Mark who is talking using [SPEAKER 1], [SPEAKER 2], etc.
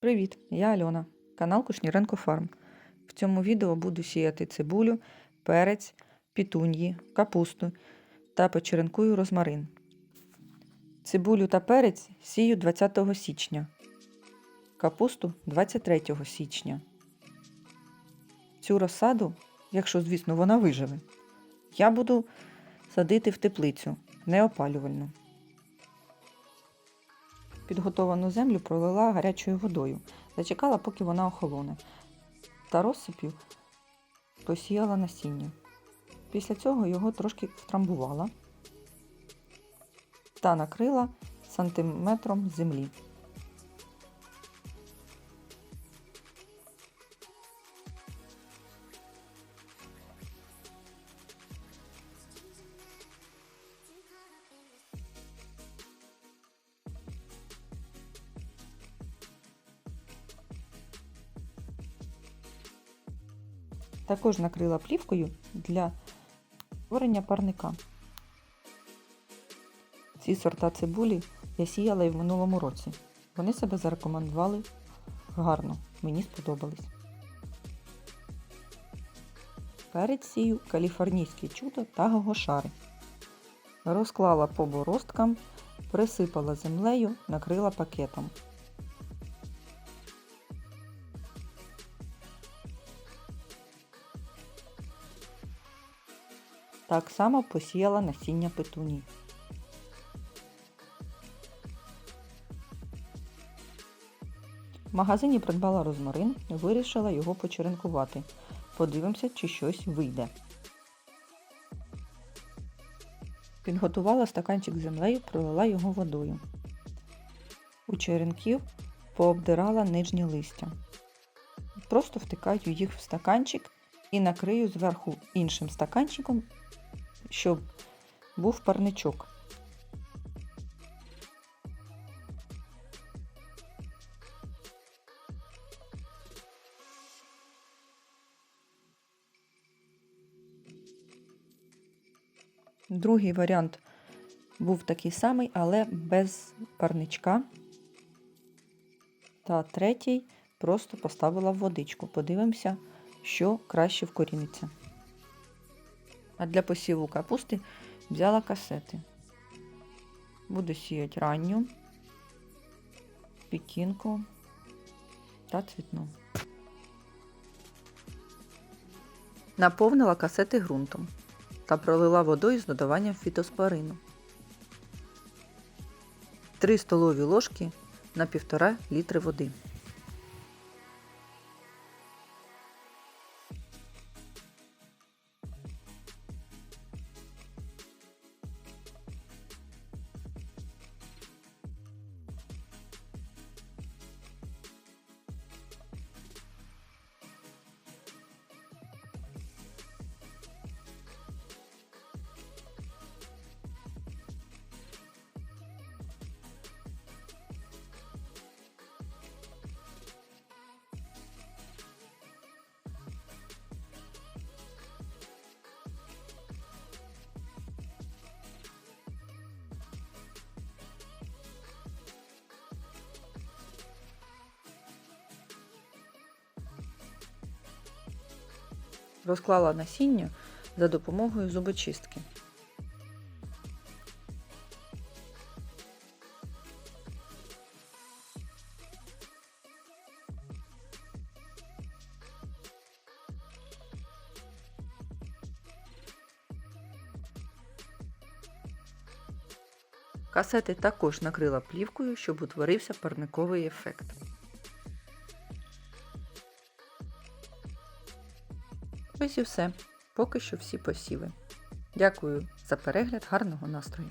[SPEAKER 1] Привіт, я Альона, канал Кушніренко Фарм. В цьому відео буду сіяти цибулю, перець, пітуньї, капусту та почеренкую розмарин. Цибулю та перець сію 20 січня, капусту 23 січня. Цю розсаду, якщо, звісно, вона виживе, я буду садити в теплицю, неопалювальну. Підготовану землю пролила гарячою водою, зачекала, поки вона охолоне, та розсипів посіяла насіння. Після цього його трошки втрамбувала та накрила сантиметром землі. Також накрила плівкою для створення парника. Ці сорта цибулі я сіяла і в минулому році. Вони себе зарекомендували гарно, мені сподобались. Перець сію каліфорнійське чудо та гогошари. Розклала по боросткам, присипала землею, накрила пакетом. Так само посіяла насіння петуні. В магазині придбала розмарин, вирішила його почеренкувати. Подивимося, чи щось вийде. Підготувала стаканчик з землею, пролила його водою. У черенків пообдирала нижнє листя. Просто втикаю їх в стаканчик і накрию зверху іншим стаканчиком щоб був парничок. Другий варіант був такий самий, але без парничка. Та третій просто поставила в водичку. Подивимося, що краще вкоріниться. А для посіву капусти взяла касети. Буду сіяти ранню, пікінку та цвітну. Наповнила касети ґрунтом та пролила водою з додаванням фітоспорину. 3 столові ложки на 1,5 літри води. Розклала насіння за допомогою зубочистки. Касети також накрила плівкою, щоб утворився парниковий ефект. Ось і все. Поки що всі посіви. Дякую за перегляд, гарного настрою!